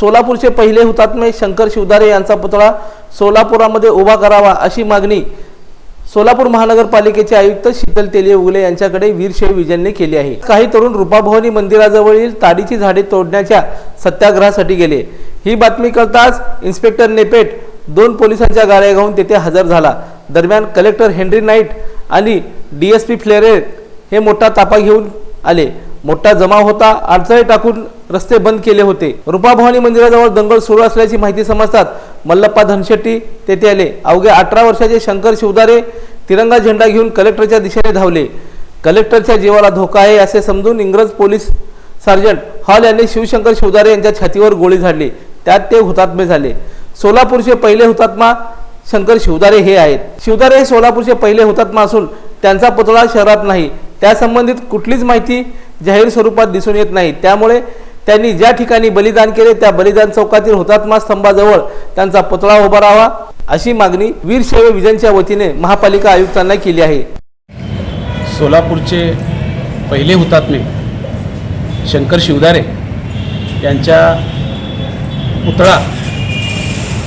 सोलापूरचे पहिले हुतात्मे शंकर शिवदारे यांचा पुतळा सोलापुरामध्ये उभा करावा अशी मागणी सोलापूर महानगरपालिकेचे आयुक्त शीतल तेलिये उगले यांच्याकडे वीरशैव विजयने केली आहे. काही तरुण रुपाभवानी मंदिराजवळील ताडीची झाडे तोडण्याच्या सत्याग्रहासाठी गेले. ही बातमी कळताच इन्स्पेक्टर नेपेट दोन पोलिसांच्या गाड्या घेऊन तेथे हजर झाला. दरम्यान कलेक्टर हेनरी नाईट आणि डीएसपी फ्लेरे हे मोठा तापा घेऊन आले. मोठा जमाव होता अडथळे टाकून रस्ते बंद केले होते. रुपाभवानी मंदिराजवळ दंगल सुरू असल्याची माहिती समजतात. मल्लप्पा धनशेट्टी तेथे आले. अवघे अठरा वर्षाचे शंकर शिवदारे तिरंगा झेंडा घेऊन कलेक्टरच्या दिशेने धावले. कलेक्टरच्या जीवाला धोका आहे असे समजून इंग्रज पोलीस सार्जंट हॉल यांनी शिवशंकर शिवदारे यांच्या छातीवर गोळी झाडली. त्यात ते हुतात्मे झाले. सोलापूरचे पहिले हुतात्मा शंकर शिवदारे हे आहेत. शिवदारे हे सोलापूरचे पहिले हुतात्मा असून त्यांचा पुतळा शहरात नाही. त्या संबंधित कुठलीच माहिती जाहीर स्वरूपात दिसून येत नाही. त्यामुळे त्यांनी ज्या ठिकाणी बलिदान केले त्या बलिदान चौकातील हुतात्मा स्तंभाजवळ त्यांचा पुतळा उभा राहावा अशी मागणी वीरशैव विजनच्या वतीने महापालिका आयुक्तांना केली आहे. सोलापूरचे पहिले हुतात्मे शंकर शिवदारे यांच्या पुतळा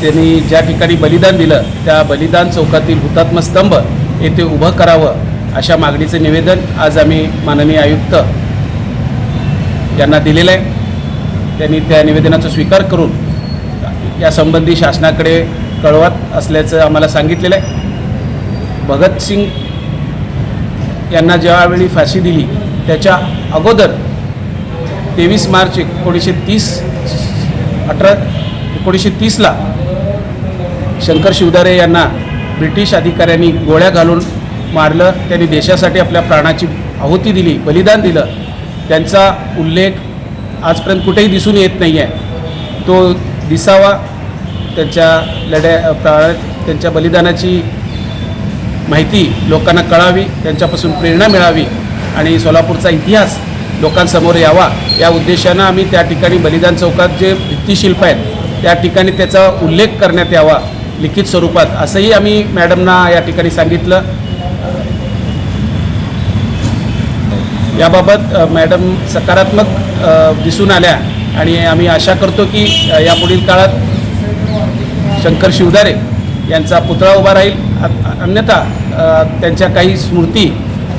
त्यांनी ज्या ठिकाणी बलिदान दिलं त्या बलिदान चौकातील हुतात्मा स्तंभ येथे उभं करावं अशा मागणीचे निवेदन आज आम्ही माननीय आयुक्त यांना दिलेलं आहे. त्यांनी त्या निवेदनाचा स्वीकार करून यासंबंधी शासनाकडे कळवत असल्याचं आम्हाला सांगितलेलं आहे. भगतसिंग यांना ज्यावेळी फाशी दिली त्याच्या अगोदर तेवीस मार्च एकोणीसशे तीस अठरा एकोणीसशे तीसला शंकर शिवदारे यांना ब्रिटिश अधिकाऱ्यांनी गोळ्या घालून मारलं त्यांनी देशासाठी आपल्या प्राणाची आहुती दिली बलिदान दिलं. त्यांचा उल्लेख आजपर्यंत कुठेही दिसून येत नाही आहे तो दिसावा त्यांच्या लढ्या प्रा त्यांच्या बलिदानाची माहिती लोकांना कळावी त्यांच्यापासून प्रेरणा मिळावी आणि सोलापूरचा इतिहास लोकांसमोर यावा या उद्देशानं आम्ही त्या ठिकाणी बलिदान चौकात जे भित्तिशिल्प आहेत त्या ठिकाणी त्याचा उल्लेख करण्यात यावा लिखित स्वरूपात. असंही आम्ही मॅडमना या ठिकाणी सांगितलं. याबाबत मॅडम सकारात्मक दिसून आल्या आणि आम्ही आशा करतो की यापुढील काळात शंकर शिवदारे यांचा पुतळा उभा राहील. अन्यथा त्यांच्या काही स्मृती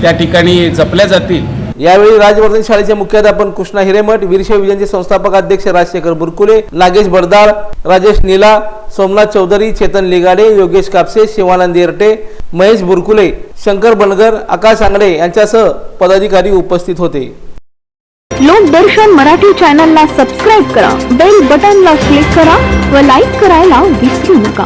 त्या ठिकाणी जपल्या जातील. यावेळी राजवर्धन शाळेचे मुख्याध्यापक कृष्णा हिरेमठ वीरशैव विजनचे संस्थापक अध्यक्ष राजशेखर बुरकुले नागेश बरदार राजेश नीला सोमनाथ चौधरी चेतन लिगाडे योगेश कापसे शिवानंद येरटे महेश बुरकुले शंकर बनगर आकाश आंगडे यांच्यासह पदाधिकारी उपस्थित होते. लोकदर्शन मराठी चॅनलला सबस्क्राईब करा बेल बटनला क्लिक करा व लाईक करायला विसरू नका.